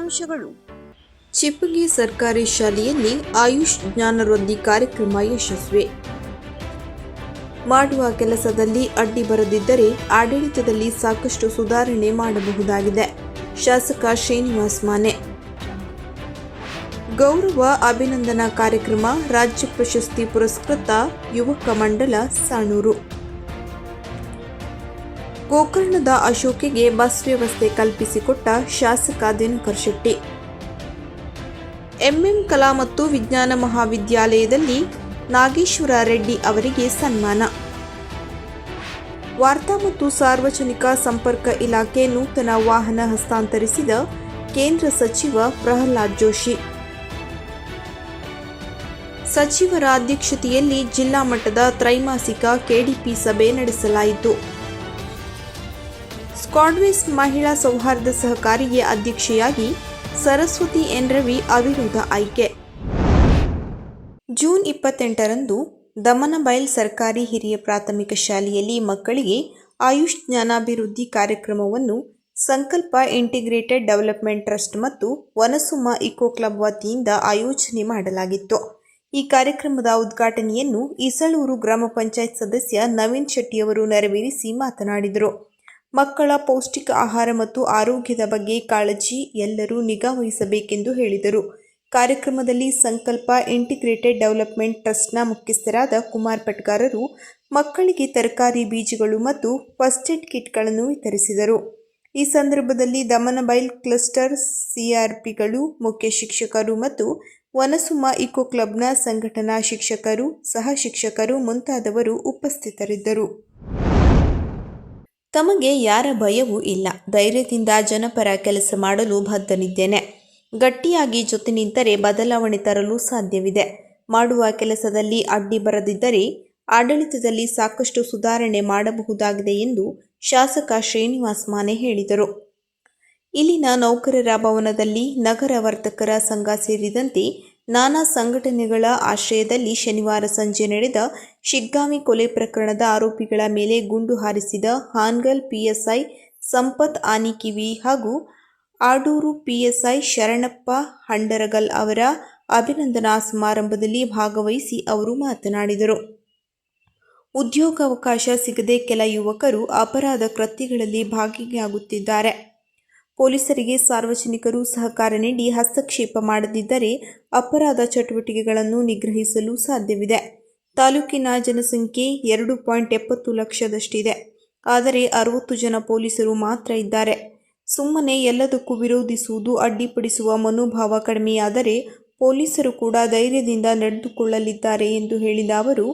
ಮುಖ್ಯಾಂಶಗಳು ಚಿಪ್ಪಗಿ ಸರ್ಕಾರಿ ಶಾಲೆಯಲ್ಲಿ ಆಯುಷ್ ಜ್ಞಾನರೊಂದಿ ಕಾರ್ಯಕ್ರಮ ಯಶಸ್ವಿ. ಮಾಡುವ ಕೆಲಸದಲ್ಲಿ ಅಡ್ಡಿ ಬರದಿದ್ದರೆ ಆಡಳಿತದಲ್ಲಿ ಸಾಕಷ್ಟು ಸುಧಾರಣೆ ಮಾಡಬಹುದಾಗಿದೆ. ಶಾಸಕ ಶ್ರೀನಿವಾಸ್ ಮಾನೆ. ಗೌರವ ಅಭಿನಂದನಾ ಕಾರ್ಯಕ್ರಮ ರಾಜ್ಯ ಪ್ರಶಸ್ತಿ ಪುರಸ್ಕೃತ ಯುವಕ ಮಂಡಲ ಸಾಣೂರು. ಗೋಕರ್ಣದ ಅಶೋಕಿಗೆ ಬಸ್ ವ್ಯವಸ್ಥೆ ಕಲ್ಪಿಸಿಕೊಟ್ಟ ಶಾಸಕ ದಿನಕರ್ ಶೆಟ್ಟಿ. ಎಂಎಂ ಕಲಾ ಮತ್ತು ವಿಜ್ಞಾನ ಮಹಾವಿದ್ಯಾಲಯದಲ್ಲಿ ನಾಗೇಶ್ವರ ರೆಡ್ಡಿ ಅವರಿಗೆ ಸನ್ಮಾನ. ವಾರ್ತಾ ಮತ್ತು ಸಾರ್ವಜನಿಕ ಸಂಪರ್ಕ ಇಲಾಖೆ ನೂತನ ವಾಹನ ಹಸ್ತಾಂತರಿಸಿದ ಕೇಂದ್ರ ಸಚಿವ ಪ್ರಹ್ಲಾದ್ ಜೋಶಿ. ಸಚಿವರ ಅಧ್ಯಕ್ಷತೆಯಲ್ಲಿ ಜಿಲ್ಲಾ ಮಟ್ಟದ ತ್ರೈಮಾಸಿಕ ಕೆಡಿಪಿ ಸಭೆ ನಡೆಸಲಾಯಿತು. ಸ್ಕ್ವಾಡ್ವೇಸ್ ಮಹಿಳಾ ಸೌಹಾರ್ದ ಸಹಕಾರಿಗೆ ಅಧ್ಯಕ್ಷೆಯಾಗಿ ಸರಸ್ವತಿ ಎನ್. ರವಿ ಅವಿರೋಧ ಆಯ್ಕೆ. ಜೂನ್ ಇಪ್ಪತ್ತೆಂಟರಂದು ದಮನಬೈಲ್ ಸರ್ಕಾರಿ ಹಿರಿಯ ಪ್ರಾಥಮಿಕ ಶಾಲೆಯಲ್ಲಿ ಮಕ್ಕಳಿಗೆ ಆಯುಷ್ ಜ್ಞಾನಾಭಿವೃದ್ಧಿ ಕಾರ್ಯಕ್ರಮವನ್ನು ಸಂಕಲ್ಪ ಇಂಟಿಗ್ರೇಟೆಡ್ ಡೆವಲಪ್ಮೆಂಟ್ ಟ್ರಸ್ಟ್ ಮತ್ತು ವನಸುಮ ಇಕೋ ಕ್ಲಬ್ ವತಿಯಿಂದ ಆಯೋಜನೆ ಮಾಡಲಾಗಿತ್ತು. ಈ ಕಾರ್ಯಕ್ರಮದ ಉದ್ಘಾಟನೆಯನ್ನು ಇಸಳೂರು ಗ್ರಾಮ ಪಂಚಾಯತ್ ಸದಸ್ಯ ನವೀನ್ ಶೆಟ್ಟಿಯವರು ನೆರವೇರಿಸಿ ಮಾತನಾಡಿದರು. ಮಕ್ಕಳ ಪೌಷ್ಟಿಕ ಆಹಾರ ಮತ್ತು ಆರೋಗ್ಯದ ಬಗ್ಗೆ ಕಾಳಜಿ ಎಲ್ಲರೂ ನಿಗಾ ವಹಿಸಬೇಕೆಂದು ಹೇಳಿದರು. ಕಾರ್ಯಕ್ರಮದಲ್ಲಿ ಸಂಕಲ್ಪ ಇಂಟಿಗ್ರೇಟೆಡ್ ಡೆವಲಪ್ಮೆಂಟ್ ಟ್ರಸ್ಟ್ನ ಮುಖ್ಯಸ್ಥರಾದ ಕುಮಾರ್ ಪಟ್ಗಾರರು ಮಕ್ಕಳಿಗೆ ತರಕಾರಿ ಬೀಜಗಳು ಮತ್ತು ಫಸ್ಟ್ ಏಡ್ ಕಿಟ್ಗಳನ್ನು ವಿತರಿಸಿದರು. ಈ ಸಂದರ್ಭದಲ್ಲಿ ದಮನಬೈಲ್ ಕ್ಲಸ್ಟರ್ ಸಿಆರ್ಪಿಗಳು, ಮುಖ್ಯ ಶಿಕ್ಷಕರು ಮತ್ತು ವನಸುಮ ಇಕೋ ಕ್ಲಬ್ನ ಸಂಘಟನಾ ಶಿಕ್ಷಕರು, ಸಹ ಶಿಕ್ಷಕರು ಮುಂತಾದವರು ಉಪಸ್ಥಿತರಿದ್ದರು. ತಮಗೆ ಯಾರ ಭಯವೂ ಇಲ್ಲ. ಧೈರ್ಯದಿಂದ ಜನಪರ ಕೆಲಸ ಮಾಡಲು ಬದ್ಧನಿದ್ದೇನೆ. ಗಟ್ಟಿಯಾಗಿ ಜೊತೆ ನಿಂತರೆ ಬದಲಾವಣೆ ತರಲು ಸಾಧ್ಯವಿದೆ. ಮಾಡುವ ಕೆಲಸದಲ್ಲಿ ಅಡ್ಡಿ ಬರದಿದ್ದರೆ ಆಡಳಿತದಲ್ಲಿ ಸಾಕಷ್ಟು ಸುಧಾರಣೆ ಮಾಡಬಹುದಾಗಿದೆ ಎಂದು ಶಾಸಕ ಶ್ರೀನಿವಾಸ್ ಮಾನೆ ಹೇಳಿದರು. ಇಲ್ಲಿನ ನೌಕರರ ಭವನದಲ್ಲಿ ನಗರ ವರ್ತಕರ ಸಂಘ ಸೇರಿದಂತೆ ನಾನಾ ಸಂಘಟನೆಗಳ ಆಶ್ರಯದಲ್ಲಿ ಶನಿವಾರ ಸಂಜೆ ನಡೆದ ಶಿಗ್ಗಾಮಿ ಕೊಲೆ ಪ್ರಕರಣದ ಆರೋಪಿಗಳ ಮೇಲೆ ಗುಂಡು ಹಾರಿಸಿದ ಹಾನ್ಗಲ್ ಪಿಎಸ್ಐ ಸಂಪತ್ ಆನಿಕಿವಿ ಹಾಗೂ ಆಡೂರು ಪಿಎಸ್ಐ ಶರಣಪ್ಪ ಹಂಡರಗಲ್ ಅವರ ಅಭಿನಂದನಾ ಸಮಾರಂಭದಲ್ಲಿ ಭಾಗವಹಿಸಿ ಅವರು ಮಾತನಾಡಿದರು. ಉದ್ಯೋಗಾವಕಾಶ ಸಿಗದೆ ಕೆಲ ಯುವಕರು ಅಪರಾಧ ಕೃತ್ಯಗಳಲ್ಲಿ ಭಾಗಿಯಾಗುತ್ತಿದ್ದಾರೆ. ಪೊಲೀಸರಿಗೆ ಸಾರ್ವಜನಿಕರು ಸಹಕಾರ ನೀಡಿ ಹಸ್ತಕ್ಷೇಪ ಮಾಡದಿದ್ದರೆ ಅಪರಾಧ ಚಟುವಟಿಕೆಗಳನ್ನು ನಿಗ್ರಹಿಸಲು ಸಾಧ್ಯವಿದೆ. ತಾಲೂಕಿನ ಜನಸಂಖ್ಯೆ ಎರಡು ಪಾಯಿಂಟ್ ಎಪ್ಪತ್ತು ಲಕ್ಷದಷ್ಟಿದೆ. ಆದರೆ ಅರವತ್ತು ಜನ ಪೊಲೀಸರು ಮಾತ್ರ ಇದ್ದಾರೆ. ಸುಮ್ಮನೆ ಎಲ್ಲದಕ್ಕೂ ವಿರೋಧಿಸುವುದು ಅಡ್ಡಿಪಡಿಸುವ ಮನೋಭಾವ ಕಡಿಮೆಯಾದರೆ ಪೊಲೀಸರು ಕೂಡ ಧೈರ್ಯದಿಂದ ನಡೆದುಕೊಳ್ಳಲಿದ್ದಾರೆ ಎಂದು ಹೇಳಿದ ಅವರು,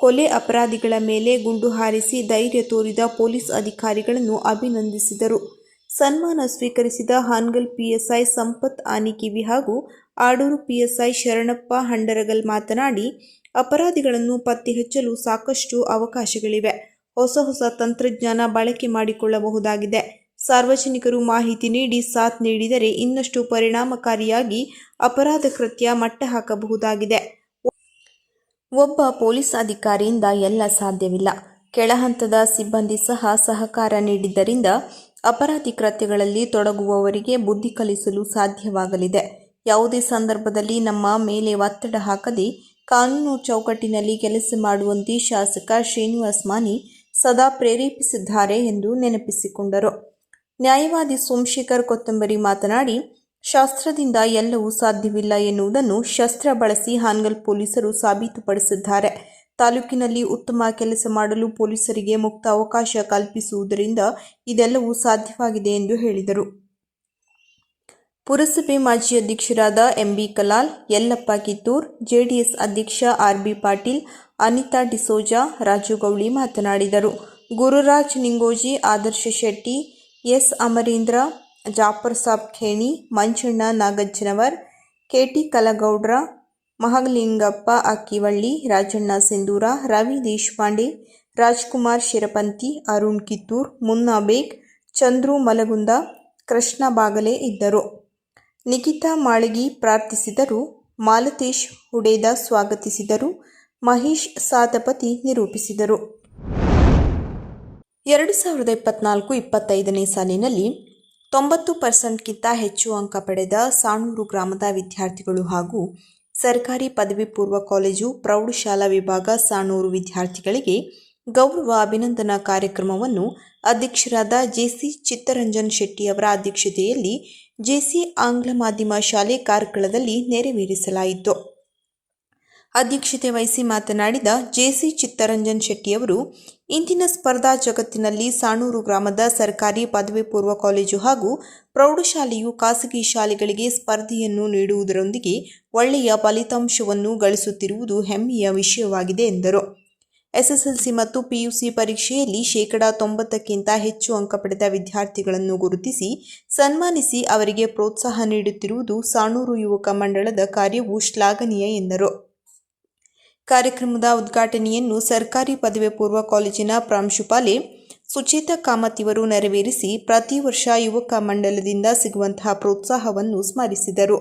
ಕೊಲೆ ಅಪರಾಧಿಗಳ ಮೇಲೆ ಗುಂಡು ಹಾರಿಸಿ ಧೈರ್ಯ ತೋರಿದ ಪೊಲೀಸ್ ಅಧಿಕಾರಿಗಳನ್ನು ಅಭಿನಂದಿಸಿದರು. ಸನ್ಮಾನ ಸ್ವೀಕರಿಸಿದ ಹಾನ್ಗಲ್ ಪಿಎಸ್ಐ ಸಂಪತ್ ಆನಿಕಿವಿ ಹಾಗೂ ಆಡೂರು ಪಿಎಸ್ಐ ಶರಣಪ್ಪ ಹಂಡರಗಲ್ ಮಾತನಾಡಿ, ಅಪರಾಧಿಗಳನ್ನು ಪತ್ತೆ ಹಚ್ಚಲು ಸಾಕಷ್ಟು ಅವಕಾಶಗಳಿವೆ. ಹೊಸ ಹೊಸ ತಂತ್ರಜ್ಞಾನ ಬಳಕೆ ಮಾಡಿಕೊಳ್ಳಬಹುದಾಗಿದೆ. ಸಾರ್ವಜನಿಕರು ಮಾಹಿತಿ ನೀಡಿ ಸಾಥ್ ನೀಡಿದರೆ ಇನ್ನಷ್ಟು ಪರಿಣಾಮಕಾರಿಯಾಗಿ ಅಪರಾಧ ಕೃತ್ಯ ಮಟ್ಟ ಹಾಕಬಹುದಾಗಿದೆ ಒಬ್ಬ ಪೊಲೀಸ್ ಅಧಿಕಾರಿಯಿಂದ ಎಲ್ಲ ಸಾಧ್ಯವಿಲ್ಲ. ಕೆಳಹಂತದ ಸಿಬ್ಬಂದಿ ಸಹ ಸಹಕಾರ ನೀಡಿದ್ದರಿಂದ ಅಪರಾಧಿ ಕೃತ್ಯಗಳಲ್ಲಿ ತೊಡಗುವವರಿಗೆ ಬುದ್ಧಿ ಕಲಿಸಲು ಸಾಧ್ಯವಾಗಲಿದೆ. ಯಾವುದೇ ಸಂದರ್ಭದಲ್ಲಿ ನಮ್ಮ ಮೇಲೆ ಒತ್ತಡ ಹಾಕದೆ ಕಾನೂನು ಚೌಕಟ್ಟಿನಲ್ಲಿ ಕೆಲಸ ಮಾಡುವಂತೆ ಶಾಸಕ ಶ್ರೀನಿವಾಸ್ ಮಾನಿ ಸದಾ ಪ್ರೇರೇಪಿಸಿದ್ದಾರೆ ಎಂದು ನೆನಪಿಸಿಕೊಂಡರು. ನ್ಯಾಯವಾದಿ ಸೋಮಶೇಖರ್ ಕೊತ್ತಂಬರಿ ಮಾತನಾಡಿ, ಶಾಸ್ತ್ರದಿಂದ ಎಲ್ಲವೂ ಸಾಧ್ಯವಿಲ್ಲ ಎನ್ನುವುದನ್ನು ಶಸ್ತ್ರ ಬಳಸಿ ಹಾನ್ಗಲ್ ಪೊಲೀಸರು ಸಾಬೀತುಪಡಿಸಿದ್ದಾರೆ. ತಾಲೂಕಿನಲ್ಲಿ ಉತ್ತಮ ಕೆಲಸ ಮಾಡಲು ಪೊಲೀಸರಿಗೆ ಮುಕ್ತ ಅವಕಾಶ ಕಲ್ಪಿಸುವುದರಿಂದ ಇದೆಲ್ಲವೂ ಸಾಧ್ಯವಾಗಿದೆ ಎಂದು ಹೇಳಿದರು. ಪುರಸಭೆ ಮಾಜಿ ಅಧ್ಯಕ್ಷರಾದ ಎಂಬಿ ಕಲಾಲ್, ಯಲ್ಲಪ್ಪ ಕಿತ್ತೂರ್, ಜೆಡಿಎಸ್ ಅಧ್ಯಕ್ಷ ಆರ್ಬಿ ಪಾಟೀಲ್, ಅನಿತಾ ಡಿಸೋಜಾ, ರಾಜು ಗೌಳಿ ಮಾತನಾಡಿದರು. ಗುರುರಾಜ್ ನಿಂಗೋಜಿ, ಆದರ್ಶ ಶೆಟ್ಟಿ, ಎಸ್ ಅಮರೀಂದ್ರ, ಜಾಫರ್ ಸಾಬ್ ಖೇಣಿ, ಮಂಜಣ್ಣ ನಾಗಜ್ಜನವರ್ ಕೆಟಿ ಕಲಗೌಡ್ರ ಮಹಲಿಂಗಪ್ಪ, ಅಕ್ಕಿವಳ್ಳಿ, ರಾಜಣ್ಣ ಸಿಂಧೂರ, ರವಿ ದೇಶಪಾಂಡೆ, ರಾಜ್ಕುಮಾರ್ ಶಿರಪಂತಿ ಅರುಣ್ ಕಿತ್ತೂರ್, ಮುನ್ನಾ ಬೇಗ್, ಚಂದ್ರು ಮಲಗುಂದ, ಕೃಷ್ಣ ಬಾಗಲೆ ಇದ್ದರು. ನಿಖಿತಾ ಮಾಳಗಿ ಪ್ರಾರ್ಥಿಸಿದರು, ಮಾಲತೇಶ್ ಹುಡೇದ ಸ್ವಾಗತಿಸಿದರು, ಮಹೇಶ್ ಸಾತಪತಿ ನಿರೂಪಿಸಿದರು. ಎರಡು ಸಾವಿರದ ಇಪ್ಪತ್ನಾಲ್ಕು ಇಪ್ಪತ್ತೈದನೇ ಸಾಲಿನಲ್ಲಿ ತೊಂಬತ್ತು ಪರ್ಸೆಂಟ್ಗಿಂತ ಹೆಚ್ಚು ಅಂಕ ಪಡೆದ ಸಾಣೂರು ಗ್ರಾಮದ ವಿದ್ಯಾರ್ಥಿಗಳು ಹಾಗೂ ಸರ್ಕಾರಿ ಪದವಿ ಪೂರ್ವ ಕಾಲೇಜು, ಪ್ರೌಢಶಾಲಾ ವಿಭಾಗ, ಸಾಣೂರು ವಿದ್ಯಾರ್ಥಿಗಳಿಗೆ ಗೌರವ ಅಭಿನಂದನಾ ಕಾರ್ಯಕ್ರಮವನ್ನು ಅಧ್ಯಕ್ಷರಾದ ಜೆಸಿ ಚಿತ್ತರಂಜನ್ ಶೆಟ್ಟಿಯವರ ಅಧ್ಯಕ್ಷತೆಯಲ್ಲಿ ಜೆಸಿ ಆಂಗ್ಲ ಮಾಧ್ಯಮ ಶಾಲೆ ಕಾರ್ಕಳದಲ್ಲಿ ನೆರವೇರಿಸಲಾಯಿತು. ಅಧ್ಯಕ್ಷತೆ ವಹಿಸಿ ಮಾತನಾಡಿದ ಜೆಸಿ ಚಿತ್ತರಂಜನ್ ಶೆಟ್ಟಿಯವರು, ಇಂದಿನ ಸ್ಪರ್ಧಾ ಜಗತ್ತಿನಲ್ಲಿ ಸಾಣೂರು ಗ್ರಾಮದ ಸರ್ಕಾರಿ ಪದವಿ ಪೂರ್ವ ಕಾಲೇಜು ಹಾಗೂ ಪ್ರೌಢಶಾಲೆಯು ಖಾಸಗಿ ಶಾಲೆಗಳಿಗೆ ಸ್ಪರ್ಧೆಯನ್ನು ನೀಡುವುದರೊಂದಿಗೆ ಒಳ್ಳೆಯ ಫಲಿತಾಂಶವನ್ನು ಗಳಿಸುತ್ತಿರುವುದು ಹೆಮ್ಮೆಯ ವಿಷಯವಾಗಿದೆ ಎಂದರು. ಎಸ್ಎಸ್ಎಲ್ಸಿ ಮತ್ತು ಪಿಯುಸಿ ಪರೀಕ್ಷೆಯಲ್ಲಿ ಶೇಕಡಾ ತೊಂಬತ್ತಕ್ಕಿಂತ ಹೆಚ್ಚು ಅಂಕ ಪಡೆದ ವಿದ್ಯಾರ್ಥಿಗಳನ್ನು ಗುರುತಿಸಿ ಸನ್ಮಾನಿಸಿ ಅವರಿಗೆ ಪ್ರೋತ್ಸಾಹ ನೀಡುತ್ತಿರುವುದು ಸಾಣೂರು ಯುವಕ ಮಂಡಳದ ಕಾರ್ಯವು ಶ್ಲಾಘನೀಯ ಎಂದರು. ಕಾರ್ಯಕ್ರಮದ ಉದ್ಘಾಟನೆಯನ್ನು ಸರ್ಕಾರಿ ಪದವಿ ಪೂರ್ವ ಕಾಲೇಜಿನ ಪ್ರಾಂಶುಪಾಲೆ ಸುಚೇತ ಕಾಮತ್ ಇವರು ನೆರವೇರಿಸಿ, ಪ್ರತಿ ವರ್ಷ ಯುವಕ ಮಂಡಲದಿಂದ ಸಿಗುವಂತಹ ಪ್ರೋತ್ಸಾಹವನ್ನು ಸ್ಮರಿಸಿದರು.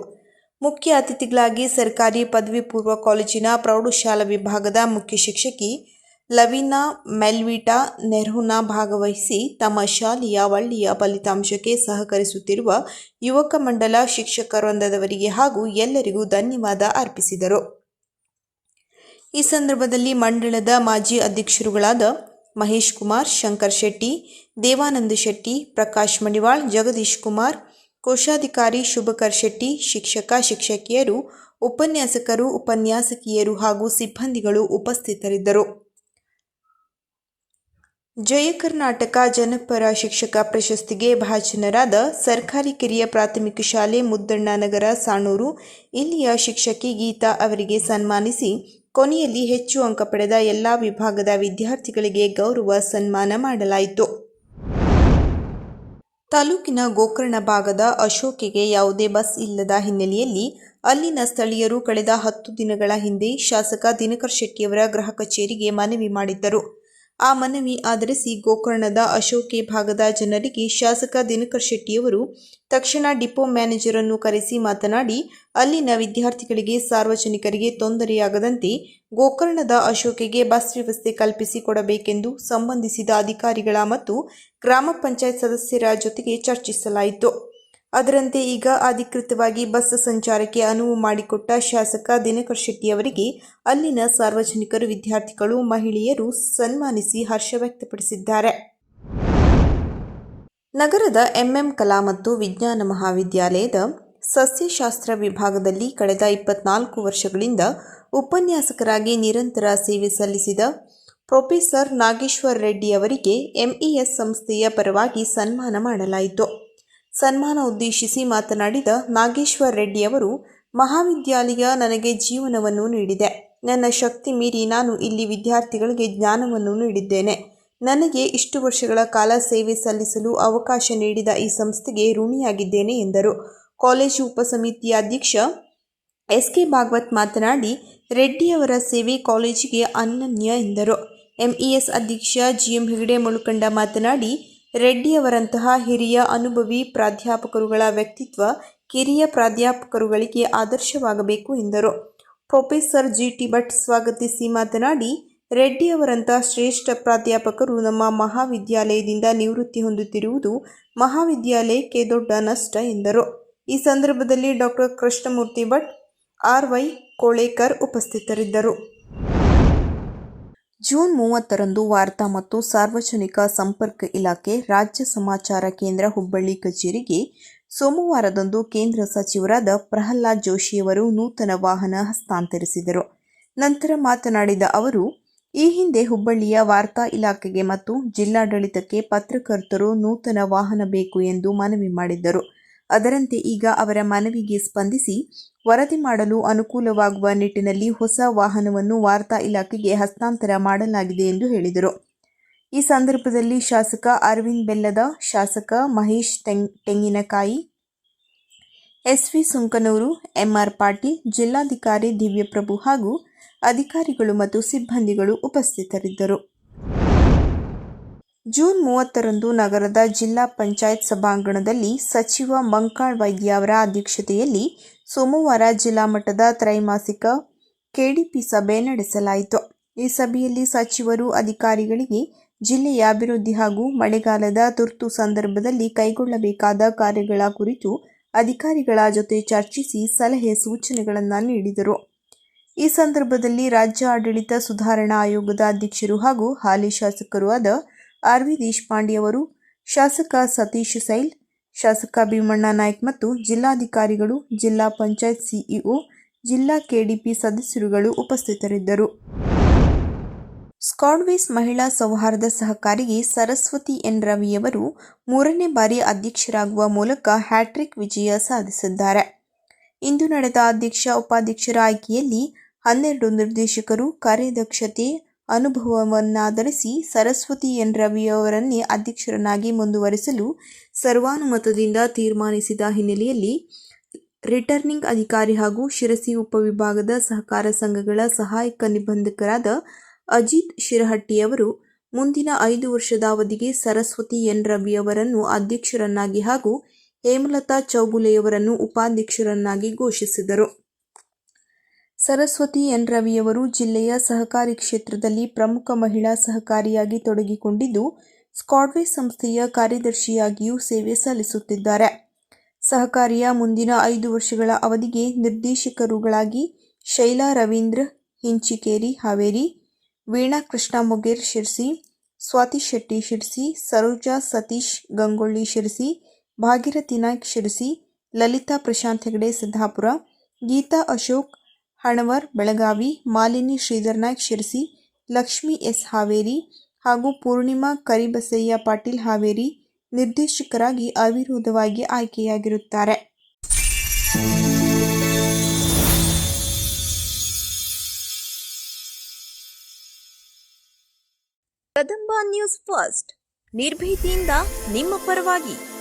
ಮುಖ್ಯ ಅತಿಥಿಗಳಾಗಿ ಸರ್ಕಾರಿ ಪದವಿ ಪೂರ್ವ ಕಾಲೇಜಿನ ಪ್ರೌಢಶಾಲಾ ವಿಭಾಗದ ಮುಖ್ಯ ಶಿಕ್ಷಕಿ ಲವೀನಾ ಮೆಲ್ವಿಟಾ ನೆಹರುನ ಭಾಗವಹಿಸಿ, ತಮ್ಮ ಶಾಲೆಯ ಒಳ್ಳೆಯ ಫಲಿತಾಂಶಕ್ಕೆ ಸಹಕರಿಸುತ್ತಿರುವ ಯುವಕ ಮಂಡಲ ಶಿಕ್ಷಕರೊಂದದವರಿಗೆ ಹಾಗೂ ಎಲ್ಲರಿಗೂ ಧನ್ಯವಾದ ಅರ್ಪಿಸಿದರು. ಈ ಸಂದರ್ಭದಲ್ಲಿ ಮಂಡಳದ ಮಾಜಿ ಅಧ್ಯಕ್ಷರುಗಳಾದ ಮಹೇಶ್ ಕುಮಾರ್, ಶಂಕರ್ ಶೆಟ್ಟಿ, ದೇವಾನಂದ ಶೆಟ್ಟಿ, ಪ್ರಕಾಶ್ ಮಣಿವಾಳ್, ಜಗದೀಶ್ ಕುಮಾರ್, ಕೋಶಾಧಿಕಾರಿ ಶುಭಕರ್ ಶೆಟ್ಟಿ, ಶಿಕ್ಷಕ, ಶಿಕ್ಷಕಿಯರು, ಉಪನ್ಯಾಸಕರು, ಉಪನ್ಯಾಸಕಿಯರು ಹಾಗೂ ಸಿಬ್ಬಂದಿಗಳು ಉಪಸ್ಥಿತರಿದ್ದರು. ಜಯ ಕರ್ನಾಟಕ ಜನಪರ ಶಿಕ್ಷಕ ಪ್ರಶಸ್ತಿಗೆ ಭಾಜನರಾದ ಸರ್ಕಾರಿ ಕಿರಿಯ ಪ್ರಾಥಮಿಕ ಶಾಲೆ ಮುದ್ದಣ್ಣ ನಗರ, ಸಾಣೂರು, ಇಲ್ಲಿಯ ಶಿಕ್ಷಕಿ ಗೀತಾ ಅವರಿಗೆ ಸನ್ಮಾನಿಸಿ ಕೊನೆಯಲ್ಲಿ ಹೆಚ್ಚು ಅಂಕ ಪಡೆದ ಎಲ್ಲ ವಿಭಾಗದ ವಿದ್ಯಾರ್ಥಿಗಳಿಗೆ ಗೌರವ ಸನ್ಮಾನ ಮಾಡಲಾಯಿತು. ತಾಲೂಕಿನ ಗೋಕರ್ಣ ಭಾಗದ ಅಶೋಕಿಗೆ ಯಾವುದೇ ಬಸ್ ಇಲ್ಲದ ಹಿನ್ನೆಲೆಯಲ್ಲಿ ಅಲ್ಲಿನ ಸ್ಥಳೀಯರು ಕಳೆದ ಹತ್ತು ದಿನಗಳ ಹಿಂದೆ ಶಾಸಕ ದಿನಕರ್ ಶೆಟ್ಟಿಯವರ ಗೃಹ ಕಚೇರಿಗೆ ಮನವಿ ಮಾಡಿದ್ದರು. ಆ ಮನವಿ ಆಧರಿಸಿ ಗೋಕರ್ಣದ ಅಶೋಕೆ ಭಾಗದ ಜನರಿಗೆ ಶಾಸಕ ದಿನಕರ್ ಶೆಟ್ಟಿಯವರು ತಕ್ಷಣ ಡಿಪೋ ಮ್ಯಾನೇಜರ್ ಅನ್ನು ಕರೆಸಿ ಮಾತನಾಡಿ, ಅಲ್ಲಿನ ವಿದ್ಯಾರ್ಥಿಗಳಿಗೆ ಸಾರ್ವಜನಿಕರಿಗೆ ತೊಂದರೆಯಾಗದಂತೆ ಗೋಕರ್ಣದ ಅಶೋಕೆಗೆ ಬಸ್ ವ್ಯವಸ್ಥೆ ಕಲ್ಪಿಸಿಕೊಡಬೇಕೆಂದು ಸಂಬಂಧಿಸಿದ ಅಧಿಕಾರಿಗಳ ಮತ್ತು ಗ್ರಾಮ ಪಂಚಾಯತ್ ಸದಸ್ಯರ ಜೊತೆಗೆ ಚರ್ಚಿಸಲಾಯಿತು. ಅದರಂತೆ ಈಗ ಅಧಿಕೃತವಾಗಿ ಬಸ್ ಸಂಚಾರಕ್ಕೆ ಅನುವು ಮಾಡಿಕೊಟ್ಟ ಶಾಸಕ ದಿನಕರ್ ಶೆಟ್ಟಿಯವರಿಗೆ ಅಲ್ಲಿನ ಸಾರ್ವಜನಿಕರು, ವಿದ್ಯಾರ್ಥಿಗಳು, ಮಹಿಳೆಯರು ಸನ್ಮಾನಿಸಿ ಹರ್ಷ ವ್ಯಕ್ತಪಡಿಸಿದ್ದಾರೆ. ನಗರದ ಎಂಎಂ ಕಲಾ ಮತ್ತು ವಿಜ್ಞಾನ ಮಹಾವಿದ್ಯಾಲಯದ ಸಸ್ಯಶಾಸ್ತ್ರ ವಿಭಾಗದಲ್ಲಿ ಕಳೆದ ಇಪ್ಪತ್ನಾಲ್ಕು ವರ್ಷಗಳಿಂದ ಉಪನ್ಯಾಸಕರಾಗಿ ನಿರಂತರ ಸೇವೆ ಸಲ್ಲಿಸಿದ ಪ್ರೊಫೆಸರ್ ನಾಗೇಶ್ವರ್ ರೆಡ್ಡಿ ಅವರಿಗೆ ಎಂಇಎಸ್ ಸಂಸ್ಥೆಯ ಪರವಾಗಿ ಸನ್ಮಾನ ಮಾಡಲಾಯಿತು. ಸನ್ಮಾನ ಉದ್ದೇಶಿಸಿ ಮಾತನಾಡಿದ ನಾಗೇಶ್ವರ್ ರೆಡ್ಡಿ ಅವರು, ಮಹಾವಿದ್ಯಾಲಯ ನನಗೆ ಜೀವನವನ್ನು ನೀಡಿದೆ. ನನ್ನ ಶಕ್ತಿ ಮೀರಿ ನಾನು ಇಲ್ಲಿ ವಿದ್ಯಾರ್ಥಿಗಳಿಗೆ ಜ್ಞಾನವನ್ನು ನೀಡಿದ್ದೇನೆ. ನನಗೆ ಇಷ್ಟು ವರ್ಷಗಳ ಕಾಲ ಸೇವೆ ಸಲ್ಲಿಸಲು ಅವಕಾಶ ನೀಡಿದ ಈ ಸಂಸ್ಥೆಗೆ ಋಣಿಯಾಗಿದ್ದೇನೆ ಎಂದರು. ಕಾಲೇಜು ಉಪಸಮಿತಿಯ ಅಧ್ಯಕ್ಷ ಎಸ್ ಕೆ ಭಾಗವತ್ ಮಾತನಾಡಿ ರೆಡ್ಡಿಯವರ ಸೇವೆ ಕಾಲೇಜಿಗೆ ಅನನ್ಯ ಎಂದರು. ಎಂಇಎಸ್ ಅಧ್ಯಕ್ಷ ಜಿಎಂ ಹೆಗಡೆ ಮುಳುಕಂಡ ಮಾತನಾಡಿ ರೆಡ್ಡಿಯವರಂತಹ ಹಿರಿಯ ಅನುಭವಿ ಪ್ರಾಧ್ಯಾಪಕರುಗಳ ವ್ಯಕ್ತಿತ್ವ ಕಿರಿಯ ಪ್ರಾಧ್ಯಾಪಕರುಗಳಿಗೆ ಆದರ್ಶವಾಗಬೇಕು ಎಂದರು. Professor G. ಟಿ ಭಟ್ ಸ್ವಾಗತಿಸಿ ಮಾತನಾಡಿ ರೆಡ್ಡಿಯವರಂಥ ಶ್ರೇಷ್ಠ ಪ್ರಾಧ್ಯಾಪಕರು ನಮ್ಮ ಮಹಾವಿದ್ಯಾಲಯದಿಂದ ನಿವೃತ್ತಿ ಹೊಂದುತ್ತಿರುವುದು ಮಹಾವಿದ್ಯಾಲಯಕ್ಕೆ ದೊಡ್ಡ ನಷ್ಟ ಎಂದರು. ಈ ಸಂದರ್ಭದಲ್ಲಿ doctor Krishnamurthy Bhat, R Y Kolekar ಉಪಸ್ಥಿತರಿದ್ದರು. ಜೂನ್ ಮೂವತ್ತರಂದು ವಾರ್ತಾ ಮತ್ತು ಸಾರ್ವಜನಿಕ ಸಂಪರ್ಕ ಇಲಾಖೆ ರಾಜ್ಯ ಸಮಾಚಾರ ಕೇಂದ್ರ ಹುಬ್ಬಳ್ಳಿ ಕಚೇರಿಗೆ ಸೋಮವಾರದಂದು ಕೇಂದ್ರ ಸಚಿವರಾದ ಪ್ರಹ್ಲಾದ್ ಜೋಶಿಯವರು ನೂತನ ವಾಹನ ಹಸ್ತಾಂತರಿಸಿದರು. ನಂತರ ಮಾತನಾಡಿದ ಅವರು, ಈ ಹಿಂದೆ ಹುಬ್ಬಳ್ಳಿಯ ವಾರ್ತಾ ಇಲಾಖೆಗೆ ಮತ್ತು ಜಿಲ್ಲಾಡಳಿತಕ್ಕೆ ಪತ್ರಕರ್ತರು ನೂತನ ವಾಹನ ಬೇಕು ಎಂದು ಮನವಿ ಮಾಡಿದ್ದರು. ಅದರಂತೆ ಈಗ ಅವರ ಮನವಿಗೆ ಸ್ಪಂದಿಸಿ ವರದಿ ಮಾಡಲು ಅನುಕೂಲವಾಗುವ ನಿಟ್ಟಿನಲ್ಲಿ ಹೊಸ ವಾಹನವನ್ನು ವಾರ್ತಾ ಇಲಾಖೆಗೆ ಹಸ್ತಾಂತರ ಮಾಡಲಾಗಿದೆ ಎಂದು ಹೇಳಿದರು. ಈ ಸಂದರ್ಭದಲ್ಲಿ ಶಾಸಕ ಅರವಿಂದ್ ಬೆಲ್ಲದ, ಶಾಸಕ ಮಹೇಶ್ ತೆಂಗ್ ತೆಂಗಿನಕಾಯಿ, ಎಸ್ವಿ ಸುಂಕನೂರು, ಎಂಆರ್ ಪಾಟೀಲ್, ಜಿಲ್ಲಾಧಿಕಾರಿ ದಿವ್ಯಪ್ರಭು ಹಾಗೂ ಅಧಿಕಾರಿಗಳು ಮತ್ತು ಸಿಬ್ಬಂದಿಗಳು ಉಪಸ್ಥಿತರಿದ್ದರು. ಜೂನ್ ಮೂವತ್ತರಂದು ನಗರದ ಜಿಲ್ಲಾ ಪಂಚಾಯತ್ ಸಭಾಂಗಣದಲ್ಲಿ ಸಚಿವ ಮಂಕಾಳ್ ವೈದ್ಯ ಅವರ ಅಧ್ಯಕ್ಷತೆಯಲ್ಲಿ ಸೋಮವಾರ ಜಿಲ್ಲಾ ಮಟ್ಟದ ತ್ರೈಮಾಸಿಕ ಕೆಡಿಪಿ ಸಭೆ ನಡೆಸಲಾಯಿತು. ಈ ಸಭೆಯಲ್ಲಿ ಸಚಿವರು ಅಧಿಕಾರಿಗಳಿಗೆ ಜಿಲ್ಲೆಯ ಅಭಿವೃದ್ಧಿ ಹಾಗೂ ಮಳೆಗಾಲದ ತುರ್ತು ಸಂದರ್ಭದಲ್ಲಿ ಕೈಗೊಳ್ಳಬೇಕಾದ ಕಾರ್ಯಗಳ ಕುರಿತು ಅಧಿಕಾರಿಗಳ ಜೊತೆ ಚರ್ಚಿಸಿ ಸಲಹೆ ಸೂಚನೆಗಳನ್ನು ನೀಡಿದರು. ಈ ಸಂದರ್ಭದಲ್ಲಿ ರಾಜ್ಯ ಆಡಳಿತ ಸುಧಾರಣಾ ಆಯೋಗದ ಅಧ್ಯಕ್ಷರು ಹಾಗೂ ಹಾಲಿ ಶಾಸಕರು ಆದ ಆರ್ ವಿ ದೇಶಪಾಂಡೆ ಅವರು ಶಾಸಕ ಸತೀಶ್ ಸೈಲ್, ಶಾಸಕ ಭೀಮಣ್ಣ ನಾಯ್ಕ್ ಮತ್ತು ಜಿಲ್ಲಾಧಿಕಾರಿಗಳು, ಜಿಲ್ಲಾ ಪಂಚಾಯತ್ ಸಿಇಒ, ಜಿಲ್ಲಾ ಕೆಡಿಪಿ ಸದಸ್ಯರುಗಳು ಉಪಸ್ಥಿತರಿದ್ದರು. ಸ್ಕಾಡ್ವೇಸ್ ಮಹಿಳಾ ಸೌಹಾರ್ದ ಸಹಕಾರಿಗೆ ಸರಸ್ವತಿ ಎನ್. ರವಿಯವರು ಮೂರನೇ ಬಾರಿ ಅಧ್ಯಕ್ಷರಾಗುವ ಮೂಲಕ ಹ್ಯಾಟ್ರಿಕ್ ವಿಜಯ ಸಾಧಿಸಿದ್ದಾರೆ. ಇಂದು ನಡೆದ ಅಧ್ಯಕ್ಷ, ಉಪಾಧ್ಯಕ್ಷರ ಆಯ್ಕೆಯಲ್ಲಿ ಹನ್ನೆರಡು ನಿರ್ದೇಶಕರು, ಕಾರ್ಯದಕ್ಷತೆ ಅನುಭವವನ್ನಾಧರಿಸಿ ಸರಸ್ವತಿ ಎನ್. ರವಿಯವರನ್ನೇ ಅಧ್ಯಕ್ಷರನ್ನಾಗಿ ಮುಂದುವರೆಸಲು ಸರ್ವಾನುಮತದಿಂದ ತೀರ್ಮಾನಿಸಿದ ಹಿನ್ನೆಲೆಯಲ್ಲಿ ರಿಟರ್ನಿಂಗ್ ಅಧಿಕಾರಿ ಹಾಗೂ ಶಿರಸಿ ಉಪವಿಭಾಗದ ಸಹಕಾರ ಸಂಘಗಳ ಸಹಾಯಕ ನಿಬಂಧಕರಾದ ಅಜಿತ್ ಶಿರಹಟ್ಟಿಯವರು ಮುಂದಿನ ಐದು ವರ್ಷದ ಅವಧಿಗೆ ಸರಸ್ವತಿ ಎನ್. ರವಿಯವರನ್ನು ಅಧ್ಯಕ್ಷರನ್ನಾಗಿ ಹಾಗೂ ಹೇಮಲತಾ ಚೌಗುಲೆಯವರನ್ನು ಉಪಾಧ್ಯಕ್ಷರನ್ನಾಗಿ ಘೋಷಿಸಿದರು. ಸರಸ್ವತಿ ಎನ್. ರವಿಯವರು ಜಿಲ್ಲೆಯ ಸಹಕಾರಿ ಕ್ಷೇತ್ರದಲ್ಲಿ ಪ್ರಮುಖ ಮಹಿಳಾ ಸಹಕಾರಿಯಾಗಿ ತೊಡಗಿಕೊಂಡಿದ್ದು, ಸ್ಕಾಡ್ವೇ ಸಂಸ್ಥೆಯ ಕಾರ್ಯದರ್ಶಿಯಾಗಿಯೂ ಸೇವೆ ಸಲ್ಲಿಸುತ್ತಿದ್ದಾರೆ. ಸಹಕಾರಿಯ ಮುಂದಿನ ಐದು ವರ್ಷಗಳ ಅವಧಿಗೆ ನಿರ್ದೇಶಕರುಗಳಾಗಿ ಶೈಲಾ ರವೀಂದ್ರ, ಹಿಂಚಿಕೇರಿ ಹಾವೇರಿ, ವೀಣಾ ಕೃಷ್ಣ ಮೊಗೇರ್ ಶಿರ್ಸಿ, ಸ್ವಾತಿ ಶೆಟ್ಟಿ ಶಿರ್ಸಿ, ಸರೋಜಾ ಸತೀಶ್ ಗಂಗೊಳ್ಳಿ ಶಿರ್ಸಿ, ಭಾಗೀರಥಿ ನಾಯ್ಕ್ ಶಿರ್ಸಿ, ಲಲಿತಾ ಪ್ರಶಾಂತ್ ಹೆಗಡೆ ಸಿದ್ದಾಪುರ, ಗೀತಾ ಅಶೋಕ್ ಹಣವರ್, ಬೆಳಗಾವಿ, ಮಾಲಿನಿ, ಶ್ರೀಧರ್ ನಾಯ್ಕ್, ಶಿರಸಿ, ಲಕ್ಷ್ಮಿ ಎಸ್ ಹಾವೇರಿ ಹಾಗೂ ಪೂರ್ಣಿಮಾ ಕರಿಬಸಯ್ಯ ಪಾಟೀಲ್ ಹಾವೇರಿ ನಿರ್ದೇಶಕರಾಗಿ ಅವಿರೋಧವಾಗಿ ಆಯ್ಕೆಯಾಗಿರುತ್ತಾರೆ. Kadamba news first. ನಿರ್ಭೀತಿಯಿಂದ ನಿಮ್ಮ ಪರವಾಗಿ.